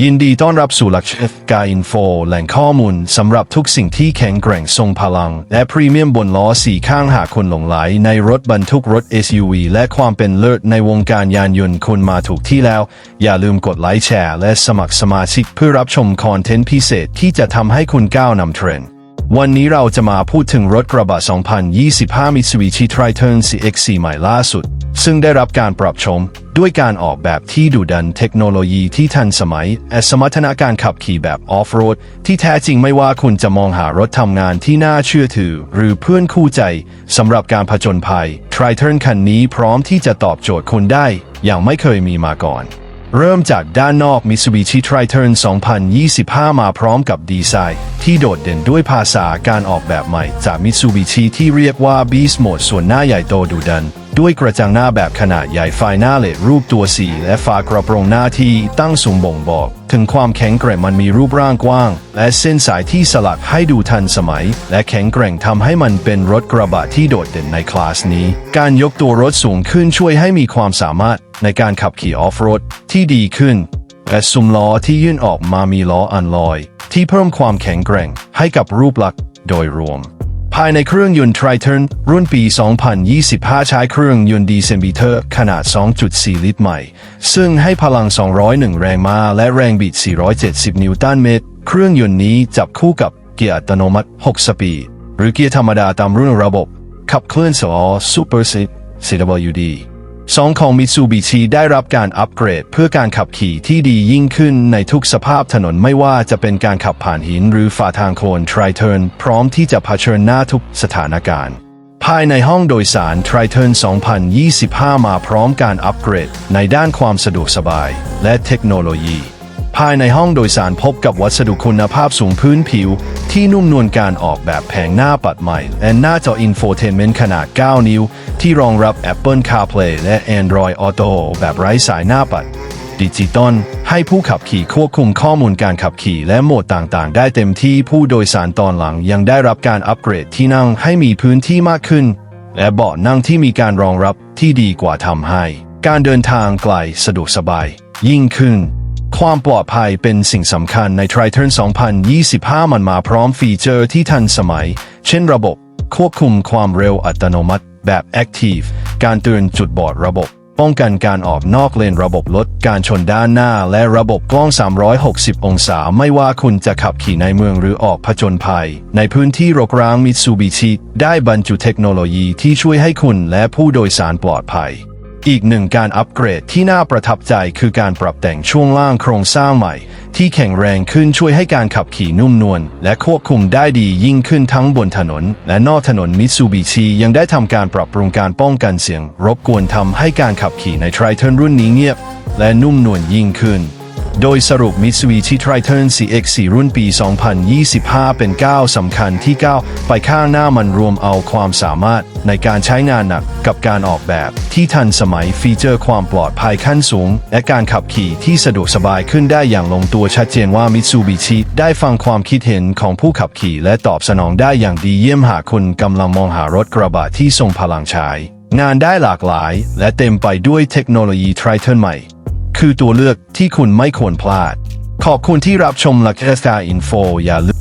ยินดีต้อนรับสู่หลักกาอินโฟแหล่งข้อมูลสำหรับทุกสิ่งที่แข็งแกร่งทรงพลัง และพรีเมียมบนล้อสี่ข้างหากคนหลงไหล ในรถบรรทุกรถ SUV และความเป็นเลิศในวงการยานยนต์คุณมาถูกที่แล้ว อย่าลืมกดไลค์แชร์ และสมัครสมาชิกเพื่อรับชมคอนเทนต์พิเศษที่จะทำให้คุณก้าวนำเทรนด์วันนี้เราจะมาพูดถึงรถกระบะ 2025 Mitsubishi Triton CX-4 ใหม่ล่าสุด ซึ่งได้รับการปรับชม ด้วยการออกแบบที่ดุดันเทคโนโลยีที่ทันสมัยและสมรรถนะการขับขี่แบบออฟโรดที่แท้จริงไม่ว่าคุณจะมองหารถทำงานที่น่าเชื่อถือ หรือเพื่อนคู่ใจสำหรับการผจญภัย Triton คันนี้พร้อมที่จะตอบโจทย์คุณได้ อย่างไม่เคยมีมาก่อน เริ่มจากด้านนอก Mitsubishi Triton 2025 มาพร้อมกับดีไซน์ ที่โดดเด่นด้วยภาษาการออกแบบใหม่จาก Mitsubishi ที่เรียกว่า Beast Mode ส่วนหน้าใหญ่โตดุดัน ด้วยกระจังหน้าแบบขนาดใหญ่ไฟหน้าเลดรูปตัวสีและฝากระโปรงหน้าที่ตั้งสูงบ่งบอก ถึงความแข็งแกร่งมันมีรูปร่างกว้าง และเส้นสายที่สลักให้ดูทันสมัย และแข็งแกร่งทำให้มันเป็นรถกระบะที่โดดเด่นในคลาสนี้ การยกตัวรถสูงขึ้นช่วยให้มีความสามารถในการขับขี่ออฟโรดที่ดีขึ้น และซุ้มล้อที่ยื่นออกมามีล้ออันลอย ที่เพิ่มความแข็งแกร่งให้กับรูปลักษณ์โดยรวมายในเครื่องยนต์ Triton รุ่นปี 2025 ใช้เครื่องยนต์ดีเซมบิเตอร์ขนาด 2.4 ลิตรใหม่ ซึ่งให้พลัง 201 แรงม้าและแรงบิด 470 นิวตันเมตร เครื่องยนต์นี้จับคู่กับเกียร์อัตโนมัติ 6 สปีด หรือเกียร์ธรรมดาตามรุ่นระบบ ขับเคลื่อนสอ Super Sit CWD สองของ Mitsubishi ได้รับการอัปเกรดเพื่อการขับขี่ที่ดียิ่งขึ้นในทุกสภาพถนนไม่ว่าจะเป็นการขับผ่านหินหรือฝ่าทางโคลน Triton พร้อมที่จะเผชิญหน้าทุกสถานการณ์ ภายในห้องโดยสาร Triton 2025 มาพร้อมการอัปเกรดในด้านความสะดวกสบายและเทคโนโลยี ภายในห้องโดยสารพบกับวัสดุคุณภาพสูงพื้นผิว ที่นุ่มนวลการออกแบบแผงหน้าปัดใหม่ และหน้าจออินโฟเทนเมนต์ขนาด 9 นิ้ว ที่รองรับ Apple CarPlay และ Android Auto แบบไร้สายหน้าปัด ดิจิตอลให้ผู้ขับขี่ควบคุมข้อมูลการขับขี่และโหมดต่างๆ ได้เต็มที่ผู้โดยสารตอนหลังยังได้รับการอัปเกรดที่นั่งให้มีพื้นที่มากขึ้น และเบาะนั่งที่มีการรองรับที่ดีกว่าทำให้ การเดินทางไกลสะดวกสบาย ยิ่งขึ้น ความปลอดภัยเป็นสิ่งสำคัญใน Triton 2025 มันมาพร้อมฟีเจอร์ที่ทันสมัย เช่นระบบ ควบคุมความเร็วอัตโนมัติ แบบ Active การเตือนจุดบอดระบบ ป้องกันการออกนอกเลนระบบลดการชนด้านหน้า และระบบกล้อง 360 องศา ไม่ว่าคุณจะขับขี่ในเมืองหรือออกผจญภัย ในพื้นที่รกร้าง Mitsubishi ได้บรรจุเทคโนโลยีที่ช่วยให้คุณและผู้โดยสารปลอดภัย อีกหนึ่งการอัปเกรดที่น่าประทับใจคือการปรับแต่งช่วงล่างโครงสร้างใหม่ ที่แข็งแรงขึ้นช่วยให้การขับขี่นุ่มนวลและควบคุมได้ดียิ่งขึ้นทั้งบนถนน และนอกถนนมิตซูบิชิยังได้ทำการปรับปรุงการป้องกันเสียง รบกวนทำให้การขับขี่ใน Triton รุ่นนี้เงียบ และนุ่มนวลยิ่งขึ้น โดยสรุป Mitsubishi Triton CX-4 รุ่นปี 2025 เป็นก้าวสำคัญที่ก้าวไปข้างหน้ามันรวมเอาความสามารถในการใช้งานหนักกับการออกแบบที่ทันสมัยฟีเจอร์ความปลอดภัยขั้นสูง และการขับขี่ที่สะดวกสบายขึ้นได้อย่างลงตัวชัดเจนว่า Mitsubishi ได้ฟังความคิดเห็นของผู้ขับขี่และตอบสนองได้อย่างดีเยี่ยมหากคุณกำลังมองหารถกระบะที่ทรงพลังใช้งานได้หลากหลาย และเต็มไปด้วยเทคโนโลยี Triton ใหม่ คือตัวเลือกที่คุณไม่ควรพลาด ขอบคุณที่รับชมลักเอสตาอินโฟอย่าลืม